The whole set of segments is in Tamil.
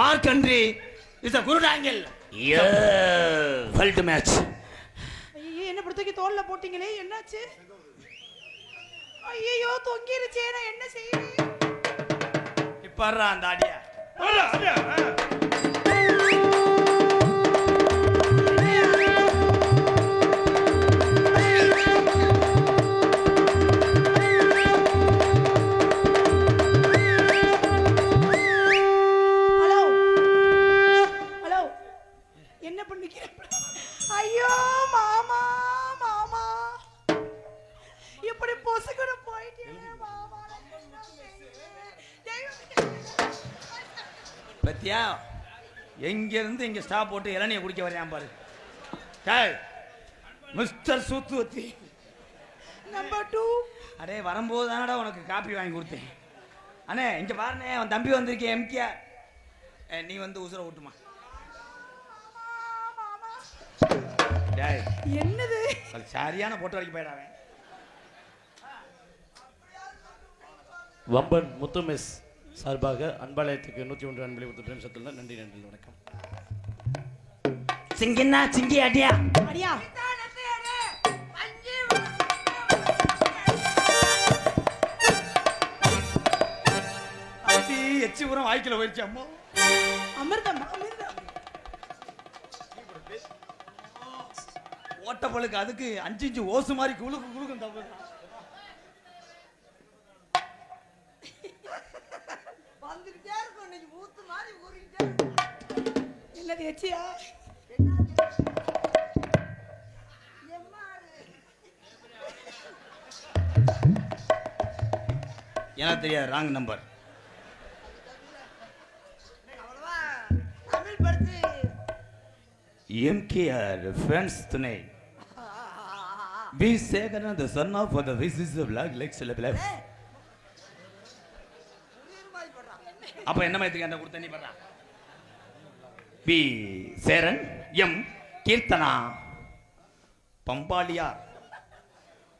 Mark country is a good angle fault match ஐயோ என்ன இப்படி தூக்கி தோல்ல போட்டீங்களே? என்னாச்சு? ஐயோ தொங்கிருச்சே நான் என்ன செய்யணும் இப்ப அந்த அடியா. எங்க இருந்து இங்க ஸ்டாப் போட்டு இளநியை குடிக்க வரையான் பாரு. டேய் மிஸ்டர் சூத்துவத்தி. நம்பர் டூ அடே வரும்போது தானடா உனக்கு காப்பி வாங்கி கொடுத்தேன். அண்ணே இங்க பாருண்ணே அவன் தம்பி வந்திருக்கேன் எம்கேஆர் நீ வந்து உசுர விட்டுமா மாமா டேய். என்னது? சரியான போட்டோ வரைக்கும் போயிடாவேன் வம்பன் முத்துமிஸ். சார்பாக அன்பாலயத்துக்கு நூற்றி ஒன்று அன்பளி கொடுத்த பிரேம் சத்துல நன்றி நன்றி வணக்கம். சிங்கின்னா சிங்கி அடியா? அடியா? எச்சி உரம் வாய்க்கில் போயிடுச்சு அம்மா. அமிர்தம் அமிர்தம். ஓட்டப்பழுக்கு அதுக்கு அஞ்சு இஞ்சு ஓசு மாதிரி குழுக்கு குழுக்கும் தப்பு. என்னது எச்சியா? எனக்கு தெரியாது ராங் நம்பர் எம்கேஆர் ஃப்ரெண்ட்ஸ் துணை. P Sekaran the son of the wise is black like சில பிளாக் அப்ப என்ன மாதிரி என்ன கொடுத்த நீ பண்றா பி சேரன் எம். கீர்த்தனா. பம்பாளியார்.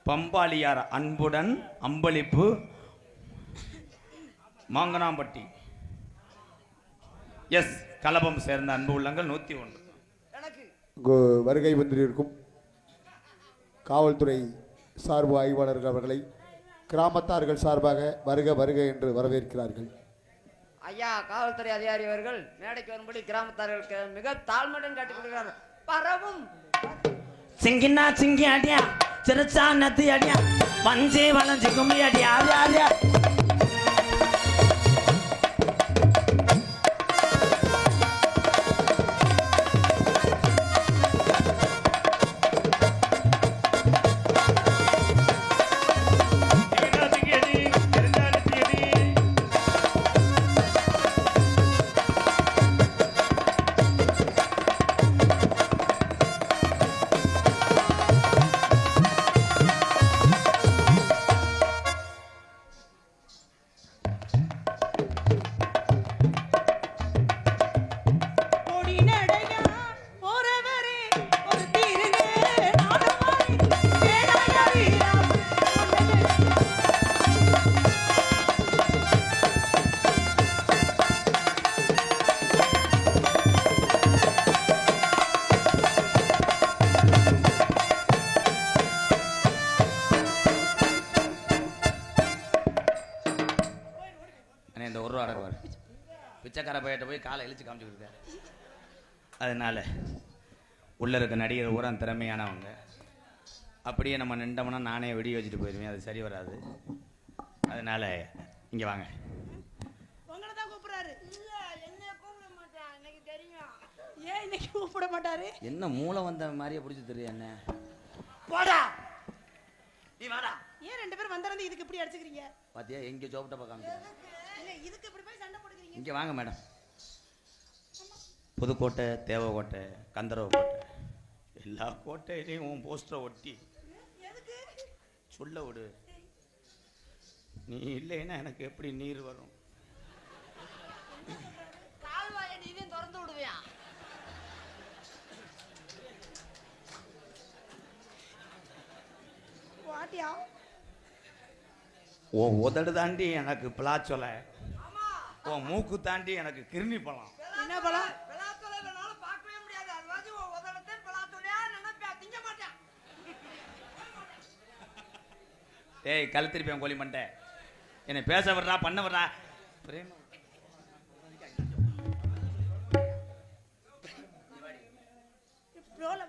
பம்பாளியார் அன்புடன் அம்பளிப்பு. மாங்கனாம்பட்டி. எஸ். கலபம் சேர்ந்த அன்பு உள்ளங்கள் நூத்தி ஒன்று. வருகை வந்திருக்கும் காவல்துறை சார்பு ஆய்வாளர்கள் அவர்களை கிராமத்தார்கள் சார்பாக வருக வருக என்று வரவேற்கிறார்கள். ஐயா காவல்துறை அதிகாரி அவர்கள் மேடைக்கு வரும்படி கிராமத்தார்களுக்கு மிக தாழ்மையுடன் கேட்டுக்கொள்கிறார் பரவும். சிங்கினா சிங்கி அடியா சிறுச்சா நத்தி அடியா வஞ்சி வளைஞ்சி கும்மி அடியா போய் காலை இழிச்சு காமிச்சுக்கிட்டு இருக்காரு. அதனால உள்ள இருக்க நடிகர் பூரா திறமையானவங்க. அப்படியே நம்ம நின்றோம்னா நானே வெடி வச்சுட்டு போயிடுவேன் அது சரி வராது. அதனால இங்க வாங்க. உங்களை தான் கூப்பிடுறாரு. ஏன் இன்னைக்கு கூப்பிட மாட்டாரு? என்ன மூளை வந்த மாதிரியே பிடிச்சி தெரியும் என்ன? போடா. நீ வாடா. ஏன் ரெண்டு பேரும் வந்திருந்து இதுக்கு இப்படி அடிச்சுக்கிறீங்க? பாத்தியா எங்க சோப்பிட்ட பார்க்காம இல்ல இதுக்கு இப்படி போய் சண்டை போடுக்கிறீங்க இங்க வாங்க மேடம். புதுக்கோட்டை தேவக்கோட்டை கந்தரவ கோட்டை. எல்லா கோட்டையிலையும் உன் போஸ்டரை ஒட்டி. எதுக்கு? சொல்ல விடு. நீ இல்லைன்னா எனக்கு எப்படி நீர் வரும்? திறந்து விடுவேன் வாட்டியா? உன் உதடு தாண்டி எனக்கு பிளாச்சொலை. உன் மூக்கு தாண்டி எனக்கு கிருமி பழம். பழம்? ஏய் கழுத்திருப்பேன் கோழி மண்டை. என்னை பேச வர்றா பண்ண வர்றா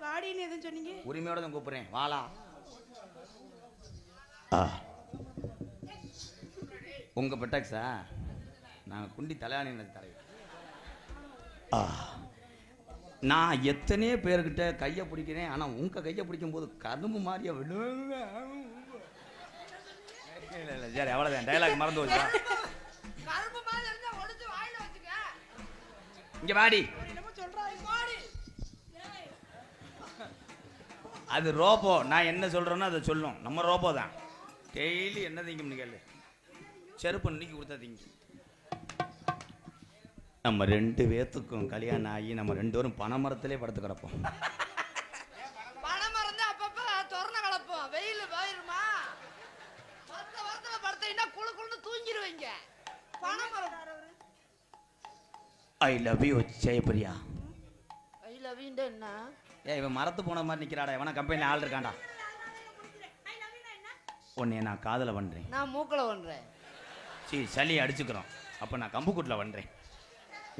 வாடின்னு எதுவும் சொன்னீங்க? உரிமையோட தான் கூப்பிடுறேன். வாளா உங்க பெட்டாக்ஸா நான் குண்டி தலையாணி தரை நான் எத்தனையோ பேர்கிட்ட கையை பிடிக்கிறேன் ஆனா உங்க கையை பிடிக்கும் போது கரும்பு மாதிரியா விடுவாங்க இல்ல இல்ல சரி அவ்வளவுதான். டைலாக் மறந்து வச்சா கரும்பு மாதிரி இருந்தா ஒடிச்சு வாயில வச்சுக்க. இங்க வாடி. அது ரோபோ. நான் என்ன சொல்றேனோ அதை சொல்லும். நம்ம ரோபோ தான். டெய்லி என்ன திங்கும்னு கேளு. செருப்பு இன்னைக்கு கொடுத்தா திங்க. நம்ம ரெண்டு பேத்துக்கும் கல்யாணம் ஆகி நம்ம ரெண்டு பேரும் பனைமரத்திலே படுத்து கிடப்போம். I love you Jayapriya I love you என்ன? ஏ இவன் மரத்து போன மாதிரி நிக்கிறாடா இவனா கம்பெனியில் ஆள் இருக்கான்டா. உன்னைய நான் காதலை பண்றேன். நான் மூக்கல பண்றேன். சீ சளி அடிச்சுக்கிறோம். அப்போ நான் கம்புக்கூட்டில் பண்றேன்.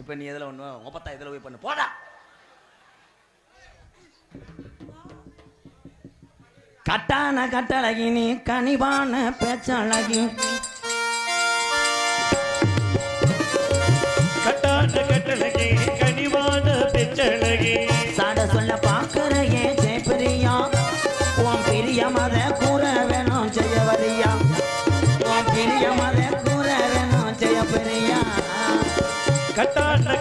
இப்போ நீ எதில் ஒன்று ஒப்பத்தா இதில் போய் பண்ணு. போடா. கட்டான கட்டழகி நீ கனிவான பேச்சழகி. கட்டான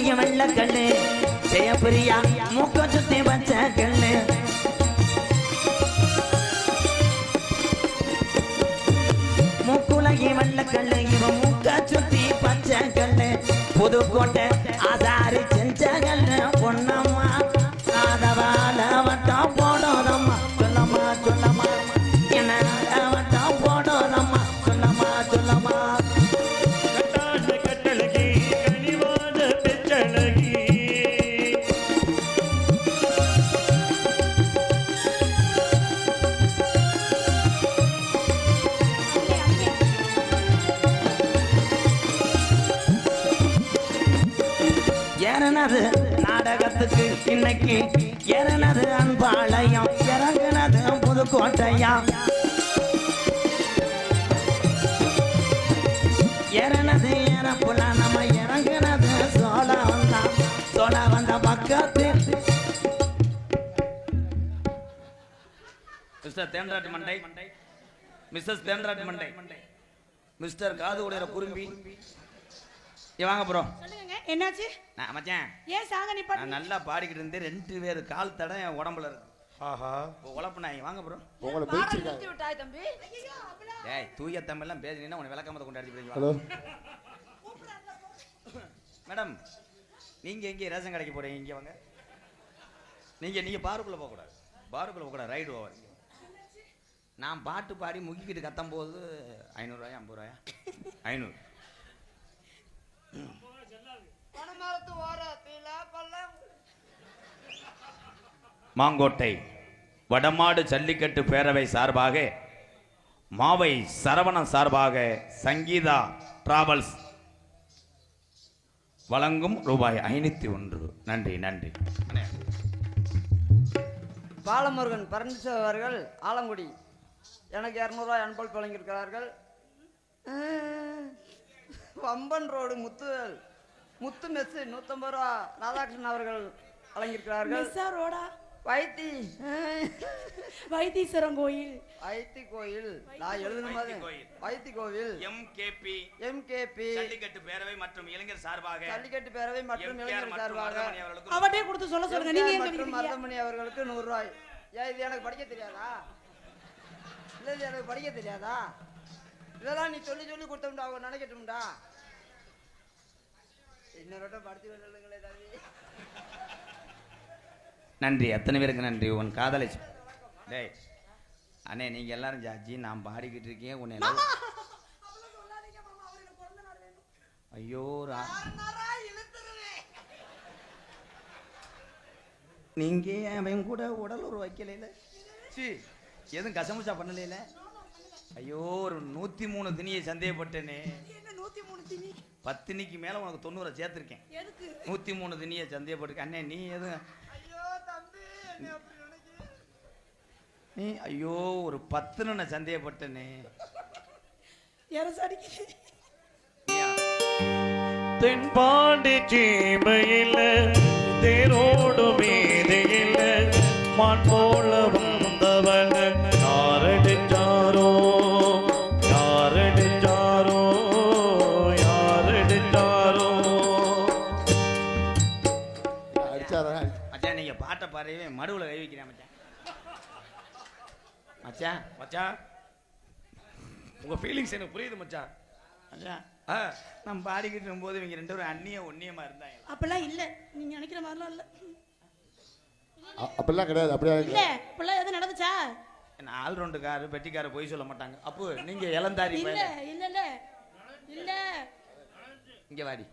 பெரிய வெள்ள கண்ணு. ஜெயபிரியா மூக்க சுத்தி வச்ச கண்ணு. மூக்குலகி வெள்ள கண்ணு இவன் மூக்க சுத்தி பச்சை கண்ணு. புதுக்கோட்டை ஏறனது நாடகத்துக்கு இன்னைக்கு ஏறனது அன்பாளையம் இறங்குனது புதுக்கோட்டையா? ஏறனது ஏறப்புல நம்ம இறங்குனது சோழ வந்தா சோழ வந்த பக்கத்து மிஸ்டர் தேன்ராட்டு மண்டை. மிஸ்ஸஸ் தேன்ராட்டு மண்டை. மிஸ்டர் காது உடையிற குறும்பி. வாங்க ப்ரோ சொல்லுங்க என்னாச்சு? நான் மச்சான் ஏன் சாங்க நான் நிப்பாட்டு நல்லா பாடிக்கிட்டு இருந்தேன். ரெண்டு பேர் கால் தடம் என் உடம்புல இருக்கு. ஆஹா. உழப்பு நாய் வாங்க ப்ரோ உங்களை நிறுத்தி விட்டாய் தம்பி. ஏய் தூய தமிழ்லாம் பேசினீங்கன்னா உன்னை விளக்கமத்தை கொண்டாடி போய் ஹலோ. மேடம் நீங்க எங்கே ரேஷன் கடைக்கு போறீங்க? இங்க வாங்க. நீங்க நீங்க பாருக்குள்ள போக கூடாது. பாருக்குள்ள போக கூடாது. ரைடு ஓவர் நான் பாட்டு பாடி முக்கிக்கிட்டு கத்தும் போது ஐநூறுரூவாயா ஐம்பது ரூபாயா? ஐநூறு. மாங்கோட்டை வடமாடு ஜல்லிக்கட்டு பேரவை சார்பாக மாவை சரவணன் சார்பாக சங்கீதா டிராவல்ஸ் வழங்கும் ரூபாய் ஐநூத்தி ஒன்று. நன்றி நன்றி. பாலமுருகன் பரமேஸ்வர் அவர்கள் ஆலங்குடி. எனக்கு இரநூறுவா அன்பளிப்பு வழங்கியிருக்கிறார்கள். வம்பன் ரோடு முத்துவேல் முத்து மெஸ்ஸு நூற்றம்பது ரூபா ராதாகிருஷ்ணன் அவர்கள் வழங்கியிருக்கிறார்கள். ரோடா? வைத்தி. வைத்தீஸ்வரன் கோயில். வைத்தி கோயில். நான் எழுதுன மாதிரி வைத்தி கோயில். வைத்தி கோவில். MKP MKB. ஜல்லிக்கட்டு பேரவை மற்றும் இளைஞர் சார்பாக ஜல்லிக்கட்டு பேரவை மற்றும் இளைஞர் சார்பாக அவட்டே கொடுத்து சொல்ல சொல்லுங்க. நீங்க மற்றும் மருதமணி அவர்களுக்கு நூறு ரூபாய். ஏன் இது எனக்கு படிக்க தெரியாதா? இல்லை இது எனக்கு படிக்க தெரியாதா? இதெல்லாம் நீ சொல்லி சொல்லி கொடுத்தோம்டா அவங்க நினைக்கட்டும்டா. இன்னொரு படிச்சு சொல்லுங்களே தம்பி. நன்றி அத்தனை பேருக்கு நன்றி. உன் காதலை டேய் அண்ணே நீங்க எல்லாரும் ஜாஜி நான் பாடிக்கிட்டு இருக்கேன் உன்னை ஐயோ ரா நீங்க அவன் கூட உடல் ஒரு வைக்கலையில சி. எதுவும் கசமுசா பண்ணலையில? ஐயோ ஒரு நூத்தி மூணு தினியை சந்தேகப்பட்டேனே. என்ன நூத்தி மூணு திணி? பத்தினிக்கு மேல உனக்கு தொண்ணூறை சேர்த்திருக்கேன். எதுக்கு? நூத்தி மூணு தினியை சந்தேகப்பட்டிருக்கேன் அண்ணே நீ எதுவும் ஐயோ தம்பி என்ன அப்படி நினைக்கிறேன் நீ ஐயோ ஒரு பத்துன்னு நான் சந்தேகப்பட்டேனே? தென்பாண்டி சீமையில தேரோடு மீதையில மான் போல மச்சான். மச்சான். உங்க ஃபீலிங்ஸ் எனக்கு புரியுது மச்சான். மச்சான். ஆ. நான் பாடிக்கிட்டு இருக்கும்போது இவங்க ரெண்டு பேரும் அந்நிய ஒன்னியமா இருந்தாங்க. அப்பெல்லாம் இல்ல. நீங்க நினைக்கிற மாதிரிலாம் இல்ல. அ- அப்படிலாம் கிடையாது. அப்படியே இல்ல இப்பெல்லாம் எதுவும் நடந்துச்சா? என்ன ஆல்ரவுண்டுக்காரு பெட்டிக்காரு போய் சொல்ல மாட்டாங்க. அப்போ நீங்க இளந்தாரி இல்ல. இல்ல இல்ல. இல்ல. இங்க வாடி.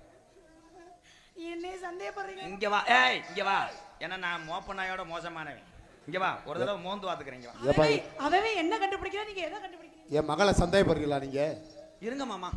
என்னைய சந்தேகப்படுறீங்க? இங்க வா. ஏய் இங்க வா. ஏன்னா நான் மோப்ப நாயோட மோசமானவன். இங்க வா ஒரு தடவை மோந்து பாத்துக்கிறேன் இங்க வா. ஏப்பா அவவே அவவே என்ன கண்டுபிடிக்கிறா நீங்க எதை கண்டுபிடிக்கிறீங்க? என் மகளை சந்தேகப்படுறீங்களா நீங்க? இருங்க மாமா.